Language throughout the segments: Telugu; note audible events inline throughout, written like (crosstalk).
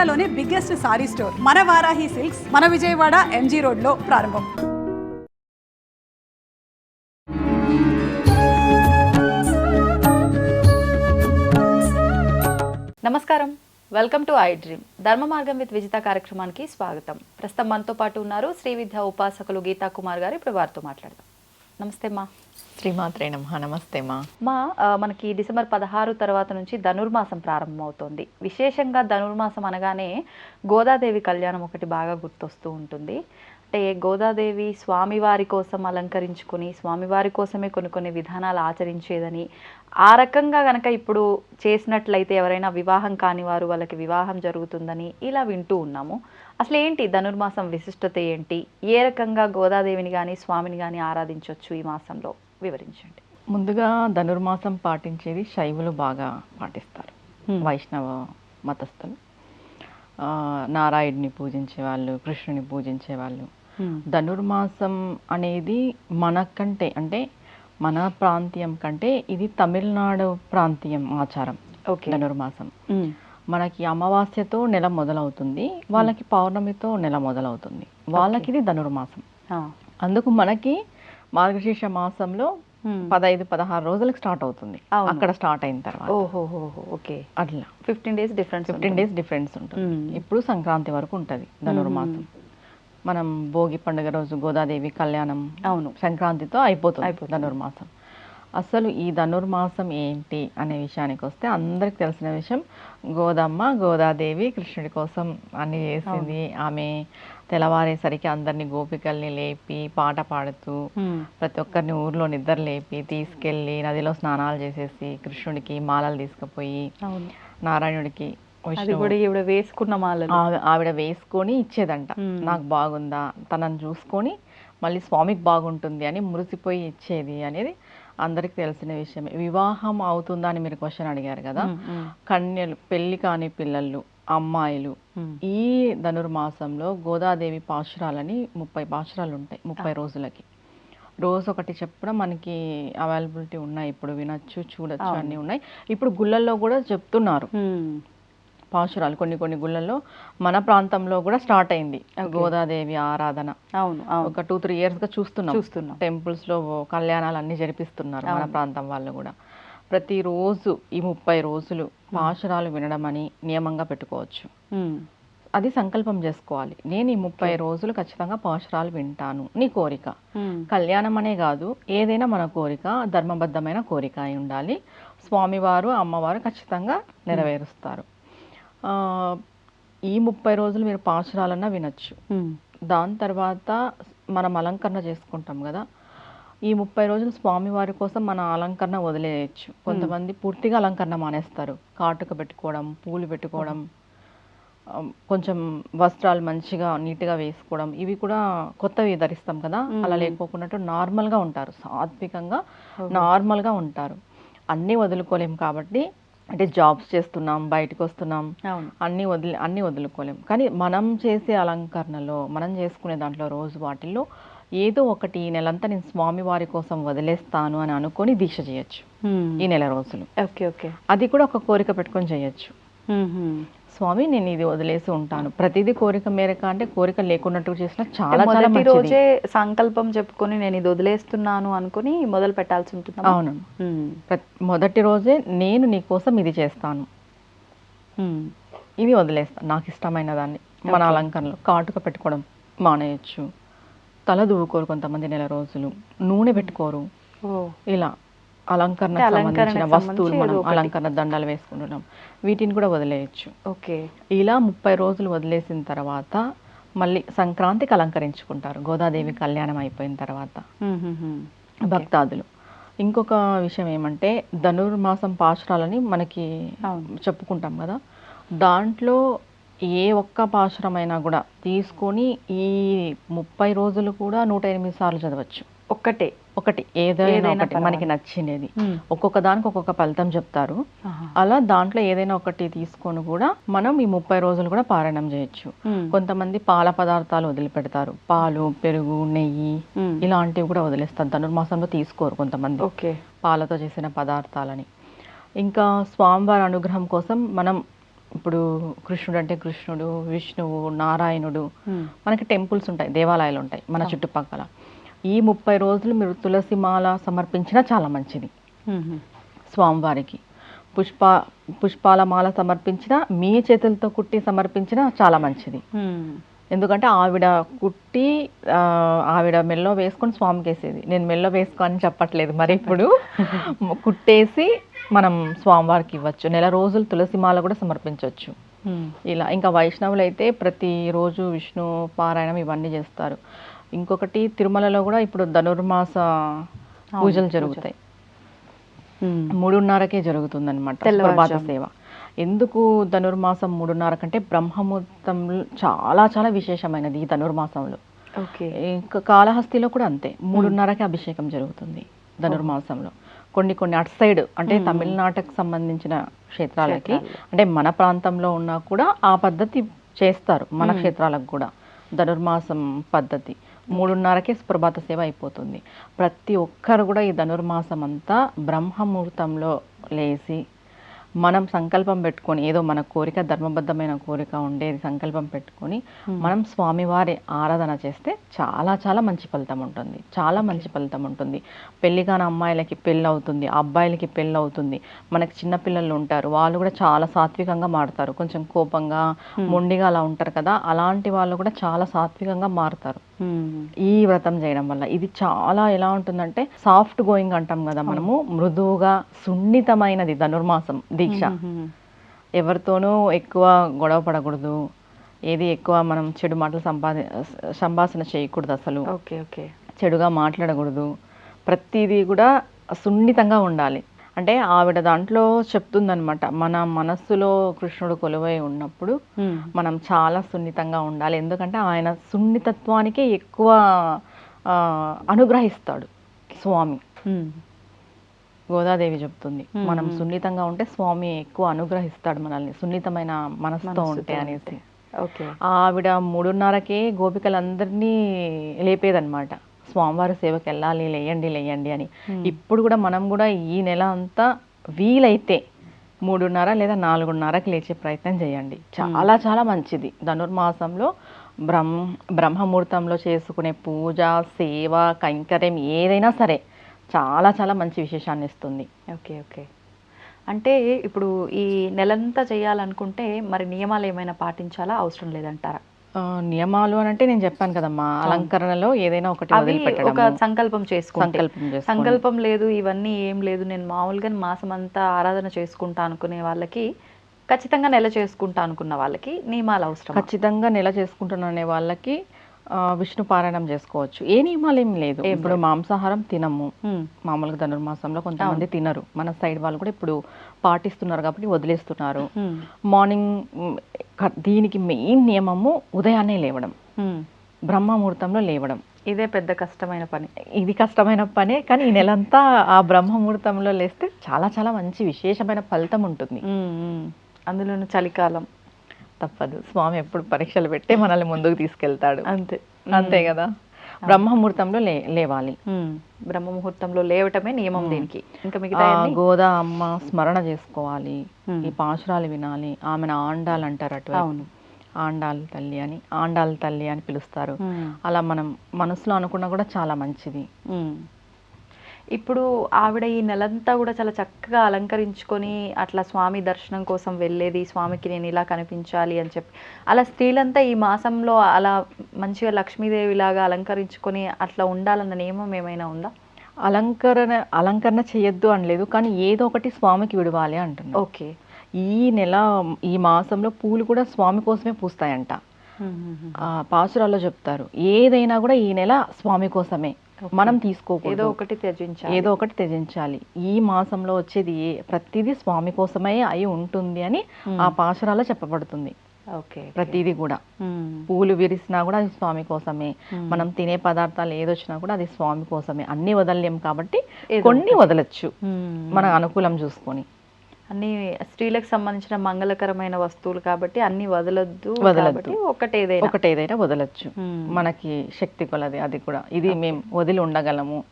ఇండియాలోనే బిగ్గెస్ట్ సారీ స్టోర్. మన వారాహి సిల్క్స్ మన విజయవాడ ఎంజీ రోడ్లో ప్రారంభం. నమస్కారం. Welcome to I dream. ధర్మ మార్గం విత్ విజిత కార్యక్రమానికి స్వాగతం. ప్రస్తుతం మనతో పాటు ఉన్నారు శ్రీ విద్యా ఉపాసకులు గీతా కుమార్ గారు. ఇప్పుడు వారితో మాట్లాడదాం. నమస్తే మా. శ్రీమాత్రే నమ. నమస్తే మా. మా మనకి డిసెంబర్ పదహారు తర్వాత నుంచి ధనుర్మాసం ప్రారంభమవుతోంది. విశేషంగా ధనుర్మాసం అనగానే గోదాదేవి కళ్యాణం ఒకటి బాగా గుర్తొస్తూ ఉంటుంది. అంటే గోదాదేవి స్వామివారి కోసం అలంకరించుకుని స్వామివారి కోసమే కొన్ని కొన్ని విధానాలు ఆచరించేదని. ఆ రకంగా గనక ఇప్పుడు చేసినట్లయితే ఎవరైనా వివాహం కాని వారు వాళ్ళకి వివాహం జరుగుతుందని ఇలా వింటూ ఉన్నాము. అసలు ఏంటి ధనుర్మాసం విశిష్టత ఏంటి? ఏ రకంగా గోదాదేవిని కానీ స్వామిని కానీ ఆరాధించవచ్చు ఈ మాసంలో? వివరించండి. ముందుగా ధనుర్మాసం పాటించేది శైవులు బాగా పాటిస్తారు. వైష్ణవ మతస్థులు. నారాయణుని పూజించే వాళ్ళు కృష్ణుని పూజించే వాళ్ళు ధనుర్మాసం అనేది మనకంటే అంటే మన ప్రాంతీయం కంటే ఇది తమిళనాడు ప్రాంతీయం ఆచారం ఓకే ధనుర్మాసం. మనకి అమావాస్యతో నెల మొదలవుతుంది వాళ్ళకి పౌర్ణమితో నెల మొదలవుతుంది వాళ్ళకి ఇది ధనుర్మాసం. అందుకు మనకి మార్గశీర్ష మాసంలో పదహైదు పదహారు రోజులకు స్టార్ట్ అవుతుంది. అక్కడ స్టార్ట్ అయిన తర్వాత. ఓకే. అట్లా. Fifteen days difference fifteen days difference ఉంటుంది. ఇప్పుడు సంక్రాంతి వరకు ఉంటుంది ధనుర్మాసం. మనం భోగి పండుగ రోజు గోదాదేవి కళ్యాణం అవును. సంక్రాంతితో అయిపోతుంది అయిపోతుంది. ధనుర్మాసం. అసలు ఈ ధనుర్మాసం ఏంటి అనే విషయానికి వస్తే అందరికి తెలిసిన విషయం గోదమ్మ గోదాదేవి కృష్ణుడి కోసం అన్ని చేసింది. ఆమె తెల్లవారేసరికి అందరినీ గోపికల్ని లేపి పాట పాడుతూ ప్రతి ఒక్కరిని ఊర్లో నిద్ర లేపి తీసుకెళ్ళి నదిలో స్నానాలు చేసేసి కృష్ణుడికి మాలలు తీసుకుపోయి నారాయణుడికి అది విష్ణువు. కూడా ఈవిడ వేసుకున్న ఆవిడ వేసుకొని ఇచ్చేదంట. నాకు బాగుందా? తనని చూసుకొని మళ్ళీ స్వామికి బాగుంటుంది అని మురిసిపోయి ఇచ్చేది అనేది అందరికి తెలిసిన విషయమే వివాహం అవుతుందా అని మీరు క్వశ్చన్ అడిగారు కదా. కన్యలు పెళ్ళి కాని పిల్లలు అమ్మాయిలు మ్మ్. ఈ ధనుర్మాసంలో గోదాదేవి పాశురాలని ముప్పై పాశురాలు ఉంటాయి ముప్పై రోజులకి. రోజు ఒకటి చెప్పడం మనకి అవైలబిలిటీ ఉన్నాయి. ఇప్పుడు వినొచ్చు చూడొచ్చు అన్నీ ఉన్నాయి. ఇప్పుడు గుళ్ళల్లో కూడా చెప్తున్నారు. పాశురాలు కొన్ని కొన్ని గుళ్ళల్లో మన ప్రాంతంలో కూడా స్టార్ట్ అయింది. గోదాదేవి ఆరాధన. అవును ఒక టూ త్రీ ఇయర్స్గా చూస్తున్నాం. చూస్తున్నాం. టెంపుల్స్లో కళ్యాణాలు అన్ని జరిపిస్తున్నారు మన ప్రాంతం వాళ్ళు కూడా. ప్రతిరోజు ఈ ముప్పై రోజులు పాశురాలు వినడం అని నియమంగా పెట్టుకోవచ్చు. అది సంకల్పం చేసుకోవాలి. నేను ఈ ముప్పై రోజులు ఖచ్చితంగా పాశురాలు వింటాను. నీ కోరిక. కళ్యాణం అనే కాదు ఏదైనా మన కోరిక ధర్మబద్ధమైన కోరిక అయి ఉండాలి. స్వామివారు అమ్మవారు ఖచ్చితంగా నెరవేరుస్తారు. ఈ ముప్పై రోజులు మీరు పాశురాలన్నా వినొచ్చు. దాని తర్వాత మనం అలంకరణ చేసుకుంటాం కదా. ఈ ముప్పై రోజులు స్వామివారి కోసం మన అలంకరణ వదిలేయచ్చు. కొంతమంది పూర్తిగా అలంకరణ మానేస్తారు. కాటుక పెట్టుకోవడం పూలు పెట్టుకోవడం కొంచెం వస్త్రాలు మంచిగా నీట్గా వేసుకోవడం ఇవి కూడా కొత్తవి ధరిస్తాం కదా. అలా లేకోకుండా నార్మల్గా ఉంటారు. సాత్వికంగా నార్మల్గా ఉంటారు. అన్నీ వదులుకోలేం కాబట్టి అంటే జాబ్స్ చేస్తున్నాం బయటకు వస్తున్నాం. అన్నీ వదిలి అన్నీ వదులుకోలేం. కానీ మనం చేసే అలంకరణలో మనం చేసుకునే దాంట్లో రోజు వాటిల్లో ఏదో ఒకటి ఈ నెలంతా నేను స్వామి వారి కోసం వదిలేస్తాను అని అనుకొని దీక్ష చేయొచ్చు. ఈ నెల రోజులు. Okay okay. అది కూడా ఒక కోరిక పెట్టుకొని చేయొచ్చు. స్వామి నేను ఇది వదిలేసి ఉంటాను. ప్రతిదీ కోరిక మేరకు అంటే కోరిక లేకున్నట్టు చేసిన చాలా చాలా మొదటి రోజే సంకల్పం చెప్పుకొని నేను ఇది వదిలేస్తున్నాను అనుకుని మొదలు పెట్టాల్సి ఉంటుంది? అవును. మొదటి రోజే నేను నీ కోసం ఇది చేస్తాను. ఇవి వదిలేస్తాను నాకు ఇష్టమైన దాన్ని. మన అలంకరణలో కాటుక పెట్టుకోవడం మానేయచ్చు. తల దువ్వుకోరు కొంతమంది నెల రోజులు. నూనె పెట్టుకోరు. ఇలా. అలంకరణ సంబంధించిన వస్తువులు మనం. అలంకరణ దండలు వేసుకుంటున్నాం. వీటిని కూడా వదిలేయచ్చు. ఓకే. ఇలా ముప్పై రోజులు వదిలేసిన తర్వాత మళ్ళీ సంక్రాంతికి అలంకరించుకుంటారు. గోదాదేవి కళ్యాణం అయిపోయిన తర్వాత. భక్తాదులు. ఇంకొక విషయం ఏమంటే ధనుర్మాసం పాశురాలని మనకి. చెప్పుకుంటాం కదా. దాంట్లో ఏ ఒక్క పాశురమైనా కూడా తీసుకొని ఈ ముప్పై రోజులు కూడా నూట ఎనిమిది సార్లు చదవచ్చు. ఒక్కటే. ఒకటి ఏదైనా ఒకటి. మనకి నచ్చినది. ఒక్కొక్క దానికి ఒక్కొక్క ఫలితం చెప్తారు. అలా దాంట్లో ఏదైనా ఒకటి తీసుకొని కూడా మనం ఈ ముప్పై రోజులు కూడా పారాయణం చేయొచ్చు. కొంతమంది పాల పదార్థాలు వదిలిపెడతారు. పాలు పెరుగు నెయ్యి. ఇలాంటివి కూడా వదిలేస్తారు. ధనుర్మాసంలో తీసుకోరు కొంతమంది. ఓకే. పాలతో చేసిన పదార్థాలని. ఇంకా స్వామివారి అనుగ్రహం కోసం మనం ఇప్పుడు కృష్ణుడు అంటే కృష్ణుడు విష్ణువు నారాయణుడు మనకి టెంపుల్స్ ఉంటాయి దేవాలయాలు ఉంటాయి మన చుట్టుపక్కల. ఈ ముప్పై రోజులు మీరు తులసి మాల సమర్పించినా చాలా మంచిది. స్వామివారికి. పుష్ప పుష్పాల మాల సమర్పించిన మీ చేతులతో కుట్టి సమర్పించిన చాలా మంచిది. ఎందుకంటే ఆవిడ కుట్టి ఆవిడ మెల్లో వేసుకొని స్వామికి వేసేది. నేను మెల్లో వేసుకో అని చెప్పట్లేదు మరి ఇప్పుడు. (laughs) కుట్టేసి మనం స్వామివారికి ఇవ్వచ్చు. నెల రోజులు తులసి మాల కూడా సమర్పించవచ్చు ఇలా ఇంకా వైష్ణవులు అయితే ప్రతిరోజు విష్ణు పారాయణం ఇవన్నీ చేస్తారు. ఇంకొకటి తిరుమలలో కూడా ఇప్పుడు ధనుర్మాస పూజలు జరుగుతాయి. మూడున్నరకే జరుగుతుందన్నమాట. ప్రభాత సేవ. ఎందుకు ధనుర్మాసం మూడున్నర కంటే బ్రహ్మముహూర్తం చాలా చాలా విశేషమైనది ఈ ధనుర్మాసంలో. ఓకే. ఇంకా కాళహస్తిలో కూడా అంతే. మూడున్నరకే అభిషేకం జరుగుతుంది ధనుర్మాసంలో. కొన్ని కొన్ని అటు సైడ్ అంటే తమిళనాటకు సంబంధించిన క్షేత్రాలకి అంటే మన ప్రాంతంలో ఉన్నా కూడా ఆ పద్ధతి చేస్తారు మన క్షేత్రాలకు కూడా ధనుర్మాసం పద్ధతి. మూడున్నరకే ప్రభాత సేవ అయిపోతుంది. ప్రతి ఒక్కరు కూడా ఈ ధనుర్మాసం అంతా బ్రహ్మముహూర్తంలో లేచి మనం సంకల్పం పెట్టుకొని ఏదో మన కోరిక ధర్మబద్ధమైన కోరిక ఉండేది సంకల్పం పెట్టుకొని మనం స్వామివారి ఆరాధన చేస్తే చాలా చాలా మంచి ఫలితం ఉంటుంది. చాలా మంచి ఫలితం ఉంటుంది. పెళ్ళి కాని అమ్మాయిలకి పెళ్ళి అవుతుంది అబ్బాయిలకి పెళ్ళి అవుతుంది. మనకి చిన్న పిల్లలు ఉంటారు వాళ్ళు కూడా చాలా సాత్వికంగా మారుతారు. కొంచెం కోపంగా మొండిగా అలా ఉంటారు కదా అలాంటి వాళ్ళు కూడా చాలా సాత్వికంగా మారుతారు. ఈ వ్రతం చేయడం వల్ల. ఇది చాలా ఎలా ఉంటుందంటే సాఫ్ట్ గోయింగ్ అంటాం కదా మనము మృదువుగా సున్నితమైనది ధనుర్మాసం దీక్ష. ఎవరితోనూ ఎక్కువ గొడవ పడకూడదు. ఏది ఎక్కువ మనం చెడు మాటలు సంపాది సంభాషణ చేయకూడదు అసలు. Okay okay. చెడుగా మాట్లాడకూడదు. ప్రతిదీ కూడా సున్నితంగా ఉండాలి. అంటే ఆవిడ దాంట్లో చెప్తుందనమాట మన మనస్సులో కృష్ణుడు కొలువై ఉన్నప్పుడు మనం చాలా సున్నితంగా ఉండాలి. ఎందుకంటే ఆయన సున్నితత్వానికి ఎక్కువ ఆ, అనుగ్రహిస్తాడు స్వామి. గోదాదేవి చెప్తుంది మనం సున్నితంగా ఉంటే స్వామి ఎక్కువ అనుగ్రహిస్తాడు మనల్ని సున్నితమైన మనసుతో ఉంటే. అనేసి. ఓకే. ఆవిడ మూడున్నరకే గోపికలందరినీ లేపేదన్నమాట. స్వామివారి సేవకి వెళ్ళాలి లేయండి లేయండి అని. ఇప్పుడు కూడా మనం కూడా ఈ నెల అంతా వీలైతే మూడున్నర లేదా నాలుగున్నరకి లేచే ప్రయత్నం చేయండి. చాలా చాలా మంచిది. ధనుర్మాసంలో బ్రహ్మ బ్రహ్మముహూర్తంలో చేసుకునే పూజ సేవ కైంకర్యం ఏదైనా సరే చాలా చాలా మంచి విశేషాన్ని ఇస్తుంది. Okay okay. అంటే ఇప్పుడు ఈ నెలంతా చేయాలనుకుంటే మరి నియమాలు ఏమైనా పాటించాలా? అవసరం లేదంటారా? నియమాలు అని అంటే నేను చెప్పాను కదమ్మా అలంకరణలో ఏదైనా ఒకటి అవి ఒక సంకల్పం చేసుకుంటే. సంకల్పం లేదు ఇవన్నీ ఏం లేదు. నేను మామూలుగా మాసం అంతా ఆరాధన చేసుకుంటా అనుకునే వాళ్ళకి ఖచ్చితంగా నెల చేసుకుంటా అనుకున్న వాళ్ళకి నియమాలు అవసరం ఖచ్చితంగా నెల చేసుకుంటున్న వాళ్ళకి విష్ణు పారాయణం చేసుకోవచ్చు. ఏ నియమాలు ఏం లేదు. ఇప్పుడు మాంసాహారం తినము. మామూలుగా ధనుర్మాసంలో కొంతమంది తినరు. మన సైడ్ వాళ్ళు కూడా ఇప్పుడు పాటిస్తున్నారు కాబట్టి వదిలేస్తున్నారు. మార్నింగ్ దీనికి మెయిన్ నియమము ఉదయాన్నే లేవడం. బ్రహ్మముహూర్తంలో లేవడం. ఇదే పెద్ద కష్టమైన పని. ఇది కష్టమైన పనే కానీ ఈ నెలంతా ఆ బ్రహ్మముహూర్తంలో లేస్తే చాలా చాలా మంచి విశేషమైన ఫలితం ఉంటుంది. అందులోనూ చలికాలం. తప్పదు. స్వామి ఎప్పుడు పరీక్షలు పెట్టే మనల్ని ముందుకు తీసుకెళ్తాడు. అంతే. అంతే కదా. బ్రహ్మముహూర్తంలో లే లేవాలి. బ్రహ్మ ముహూర్తంలో లేవటమే నియమం దీనికి. ఇంకా మిగతా గోదా అమ్మ స్మరణ చేసుకోవాలి. ఈ పాశురాలు వినాలి. ఆమెను ఆండాలు అంటారు అటు అవును. ఆండాల్ తల్లి అని ఆండాల్ తల్లి అని పిలుస్తారు. అలా మనం మనసులో అనుకున్నా కూడా చాలా మంచిది. ఇప్పుడు ఆవిడ ఈ నెలంతా కూడా చాలా చక్కగా అలంకరించుకొని అట్లా స్వామి దర్శనం కోసం వెళ్ళేది స్వామికి నేను ఇలా కనిపించాలి అని చెప్పి. అలా స్త్రీలంతా ఈ మాసంలో అలా మంచిగా లక్ష్మీదేవి లాగా అలంకరించుకొని అట్లా ఉండాలన్న నియమం ఏమైనా ఉందా? అలంకరణ అలంకరణ చేయొద్దు అనలేదు కానీ ఏదో ఒకటి స్వామికి విడవాలి అంటున్నాను ఓకే. ఈ నెల ఈ మాసంలో పూలు కూడా స్వామి కోసమే పూస్తాయంట. పాసురాల్లో చెప్తారు. ఏదైనా కూడా ఈ నెల స్వామి కోసమే. మనం ఏదో తీసుకోకూడదు ఒకటి త్యజించాలి. ఏదో ఒకటి త్యజించాలి. ఈ మాసంలో వచ్చేది ప్రతిదీ స్వామి కోసమే అయి ఉంటుంది అని ఆ పాశురాల్లో చెప్పబడుతుంది. ఓకే ప్రతిదీ కూడా. పూలు విరిసినా కూడా అది స్వామి కోసమే. మనం తినే పదార్థాలు ఏదొచ్చినా కూడా అది స్వామి కోసమే. అన్ని వదలలేం కాబట్టి కొన్ని వదలొచ్చు. మన అనుకూలం చూసుకొని. అన్ని స్త్రీలకు సంబంధించిన మంగళకరమైన వస్తువులు కాబట్టి అన్ని వదలొద్దు వదలొద్దు. ఒకటేదైనా. ఒకటి ఏదైనా వదలొచ్చు. మనకి శక్తి కొలది అది కూడా. ఇది మేము వదిలి ఉండగలము.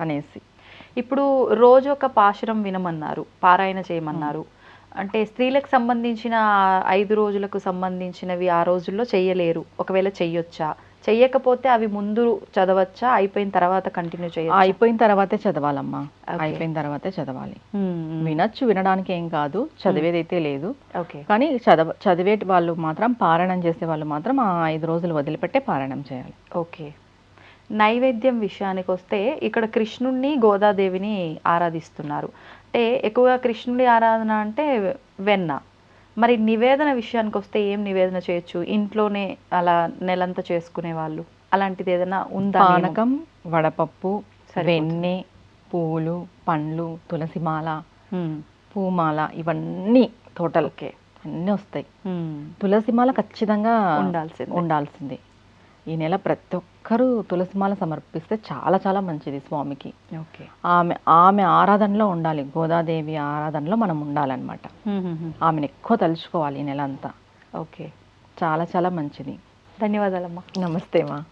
అనేసి. ఇప్పుడు రోజు ఒక పాశురం వినమన్నారు పారాయణ చేయమన్నారు. అంటే స్త్రీలకు సంబంధించిన ఐదు రోజులకు సంబంధించినవి ఆ రోజుల్లో చెయ్యలేరు. ఒకవేళ చెయ్యొచ్చా? చెయ్యకపోతే అవి ముందు చదవచ్చా? అయిపోయిన తర్వాత కంటిన్యూ చేయొచ్చా? అయిపోయిన తర్వాతే చదవాలమ్మా. అయిపోయిన తర్వాతే చదవాలి. వినొచ్చు వినడానికి ఏం కాదు చదివేదైతే లేదు. ఓకే. కానీ చదవ చదివే వాళ్ళు మాత్రం పారాయణం చేసే వాళ్ళు మాత్రం ఆ ఐదు రోజులు వదిలిపెట్టే పారాయణం చేయాలి. ఓకే. నైవేద్యం విషయానికి వస్తే ఇక్కడ కృష్ణుణ్ణి గోదాదేవిని ఆరాధిస్తున్నారు. అంటే ఎక్కువగా కృష్ణుడి ఆరాధన అంటే వెన్న. మరి నివేదన విషయానికి వస్తే ఏం నివేదన చేయొచ్చు ఇంట్లోనే అలా నెలంతా చేసుకునే వాళ్ళు అలాంటిది ఏదైనా ఉందా? పానకం వడపప్పు. వెన్నె పువ్వులు పండ్లు తులసిమాల. పూమాల ఇవన్నీ టోటల్ ఓకే అన్నీ వస్తాయి. తులసిమాల ఖచ్చితంగా ఉండాల్సిందే. ఉండాల్సిందే ఈ నెల ప్రతి ఒక్కరూ తులసిమాల సమర్పిస్తే చాలా చాలా మంచిది స్వామికి. ఓకే. ఆమె ఆమె ఆరాధనలో ఉండాలి. గోదాదేవి ఆరాధనలో మనం ఉండాలన్నమాట. ఆమెను ఎక్కువ తలుచుకోవాలి ఈ నెల అంతా. ఓకే. చాలా చాలా మంచిది. ధన్యవాదాలమ్మా. నమస్తే మా